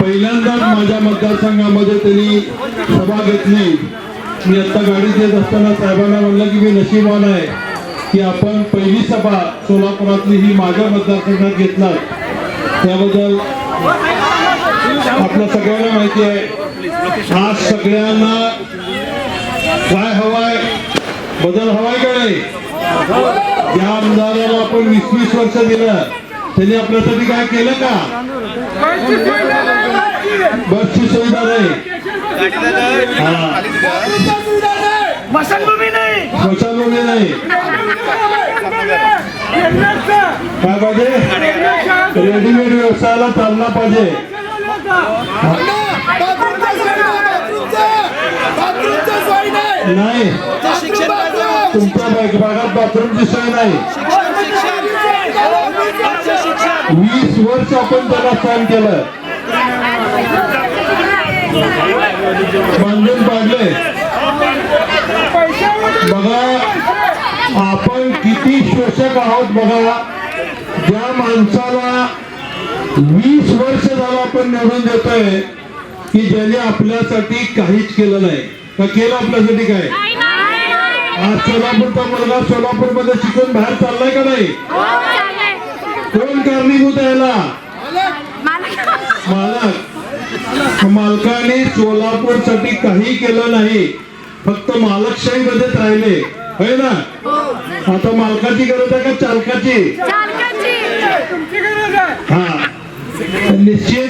पहिल्यांदाच माझ्या मतदारसंघामध्ये त्यांनी सभा घेतली. मी आता गाडीत येत असताना साहेबांना म्हणलं की मी नशीबवान आहे की आपण पहिली सभा सोलापुरातली ही माझ्या मतदारसंघात घेतला त्याबद्दल आपल्या सगळ्यांना माहिती आहे. आज सगळ्यांना काय हवाय? बदल हवाय का नाही? ज्या आमदाराला आपण वीस वीस वर्ष दिलं. त्यांनी आपल्यासाठी काय केलं का? बसची सुविधा नाही. हा. मशानभूमी नाही. शौचालय नाही. काय पाहिजे? रेडीमेड व्यवसायाला चालना पाहिजे. नाही. तुमच्या भाग- भागात बाथरूमची सोय नाही. वीस वर्ष आपण त्याला सहन केलं. बांधून पाडले बघा आपण किती शोषक आहोत बघा. ज्या माणसाला वीस वर्ष झालं आपण निवडून देतोय की ज्याने आपल्यासाठी काहीच केलं नाही. का केलं आपल्यासाठी काय? आज सोलापूरचा मुलगा सोलापूरमध्ये शिकून बाहेर चाललाय का नाही? कोण कारणीभूत आहे याला? मालक. मालकाने सोलापूरसाठी काही केलं नाही. फक्त मालकशाही मध्येच राहिले. होय ना? आता मालकाची गरज आहे का चालकाची? हा. निश्चित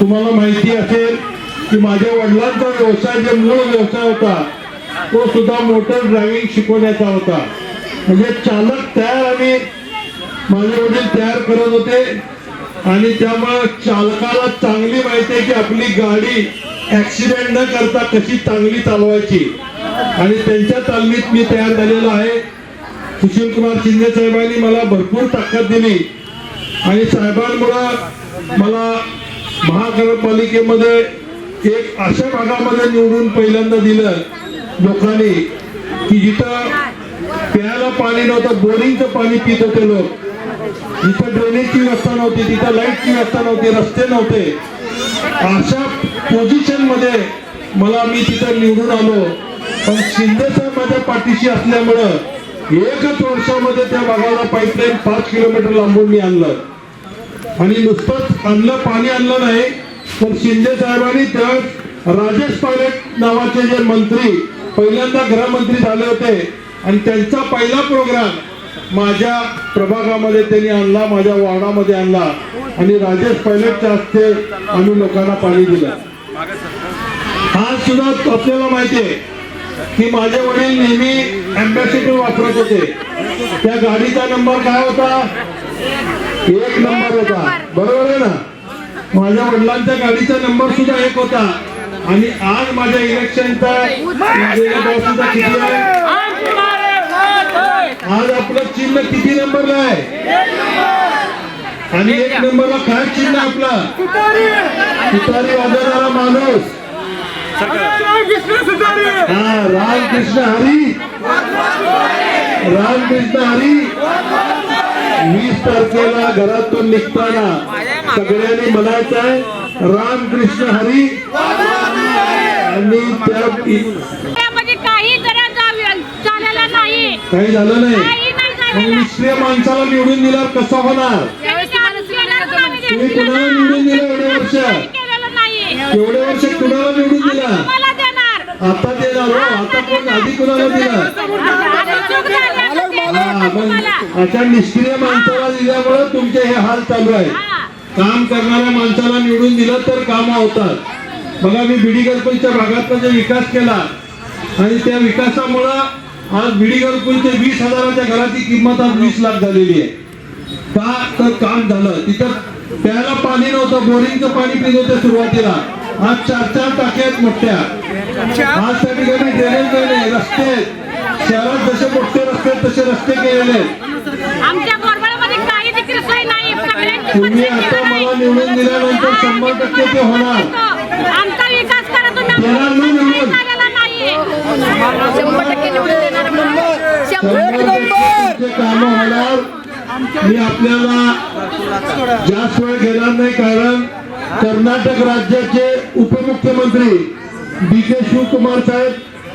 तुम्हाला माहिती असेल की माझ्या वडिलांचा व्यवसाय जे मूळ व्यवसाय होता तो सुद्धा मोटर ड्रायव्हिंग शिकवण्याचा होता. म्हणजे चालक तयार आणि माझे वडील तयार करत होते. आणि त्यामुळे चालकाला चांगली माहिती आहे की आपली गाडी ऍक्सिडेंट न करता कशी चांगली चालवायची. आणि त्यांच्या तालमीत मी तयार झालेलो आहे. सुशील कुमार शिंदे साहेबांनी मला भरपूर ताकद दिली. आणि साहेबांमुळं मला महानगरपालिकेमध्ये एक अशा भागामध्ये निवडून पहिल्यांदा दिलं लोकांनी की जिथं प्यायला पाणी नव्हतं बोरिंगचं पाणी पित होते लोक. इथं ड्रेनेजची व्यवस्था नव्हती तिथं लाईटची व्यवस्था नव्हती रस्ते नव्हते. अशा पोझिशनमध्ये मला मी तिथं निवडून आलो. पण शिंदे साहेब माझ्या पाठीशी असल्यामुळं एकच वर्षामध्ये त्या भागाला पाईपलाईन पाच किलोमीटर लांबून मी आणलं. आणि नुसतंच आणलं पाणी आणलं नाही. तर शिंदे साहेबांनी त्या राजेश पायलट नावाचे जे मंत्री पहिल्यांदा गृहमंत्री झाले होते. आणि त्यांचा पहिला प्रोग्राम माझ्या प्रभागामध्ये त्यांनी आणला माझ्या वार्डामध्ये आणला. आणि राजेश पायलटच्या हस्ते आम्ही लोकांना पाणी दिलं. आज सुद्धा आपल्याला माहिती आहे की माझे वडील नेहमी अँबॅसिडर वापरत होते. त्या गाडीचा नंबर काय होता? एक नंबर होता. बरोबर आहे ना? माझ्या वडिलांच्या गाडीचा नंबर सुद्धा एक होता. आणि आज माझ्या इलेक्शनचा गेल्या बाजूचा किती आहे आज आपलं चिन्ह किती नंबरला आहे? आणि एक नंबरला काय चिन्ह आपला? तुतारी वाजवणारा माणूस. हा रामकृष्ण हरी. रामकृष्ण हरी. वीस तारखेला घरातून निघताना सगळ्यांनी म्हणायचं आहे रामकृष्ण हरी. आणि त्या त्यामध्ये काही जरा जावी- झालेला नाही काही झालं नाही मग निष्क्रिय माणसाला निवडून दिल्यावर कसं होणार. तुम्ही कुणाला निवडून दिलं एवढे वर्ष काही केलेलं नाही एवढे वर्ष कुणाला निवडून दिला तुम्हाला देणार आता देणार हो आता कोण आधी कुणाला दिलं आता हा, निष्क्रिय माणसाला दिल्यामुळे तुमचे हे हाल चालू आहे हा. काम करणाऱ्या माणसाला निवडून दिलं तर कामं होतात बघा मी बिडी गरकुलच्या भागात जे विकास केला आणि त्या विकासामुळं आज बिडी गरकुलचे वीस हजाराच्या घराची किंमत आज वीस लाख झालेली आहे. का तर काम झालं. तिथं प्यायला पाणी नव्हतं बोरिंगचं पाणी पित होते सुरुवातीला. आज चार चार टाक्या आहेत मोठ्या. आज त्या ठिकाणी ड्रेनेज नाही रस्ते. शहरात जसे मोठे रस्ते तसे रस्ते केलेले तुम्ही आता केलं. मला निवडून दिल्यानंतर शंभर टक्के ते होणार आमचा विकास करा तुम्ही देणार नाही निवडून. काही झालेला नाही शंभर टक्के निवडून देणार मी आपल्याला जास्त वेळ घेणार नाही कारण कर्नाटक राज्याचे उपमुख्यमंत्री डी के शिवकुमार साहेब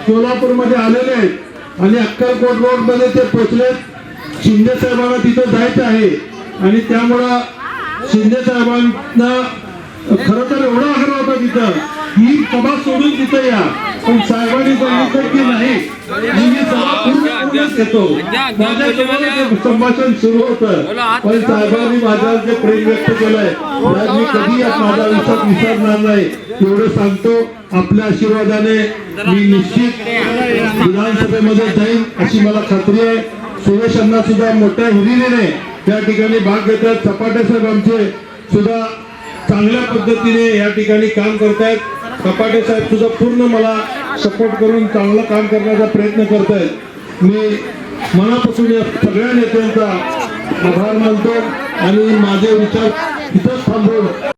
सोलापूरमध्ये आलेले आहेत. आणि अक्कलकोट रोडमध्ये ते पोचलेत. शिंदे साहेबांना तिथं जायचं आहे. आणि त्यामुळं शिंदे साहेबांना खरं तर एवढा आग्रह होता तिथं ही सभा सोडून तिथं या. पण साहेबांनी सांगितलं की नाही मी ही सभा पूर्ण करूनच येतो माझ्याजवळ ते संभाषण सुरू होतं. पण साहेबांनी माझ्यावर जे प्रेम व्यक्त केलंय. मी कधी या माझ्या आयुष्यात विसरणार नाही. एवढं सांगतो आपल्या आशीर्वादाने मी निश्चित विधानसभेमध्ये जाईन अशी मला खात्री आहे. सुरेश अण्णा सुद्धा मोठ्या हिरिरीने त्या ठिकाणी भाग घेतात. सपाटे साहेब आमचे सुद्धा चांगल्या पद्धतीने या ठिकाणी काम करतायत. कपाटे साहेब तुझा पूर्ण मला सपोर्ट करून चांगलं काम करण्याचा प्रयत्न करत आहेत मी मनापासून या सगळ्या नेत्यांचा आभार मानतो आणि माझे विचार इथंच थांबवलं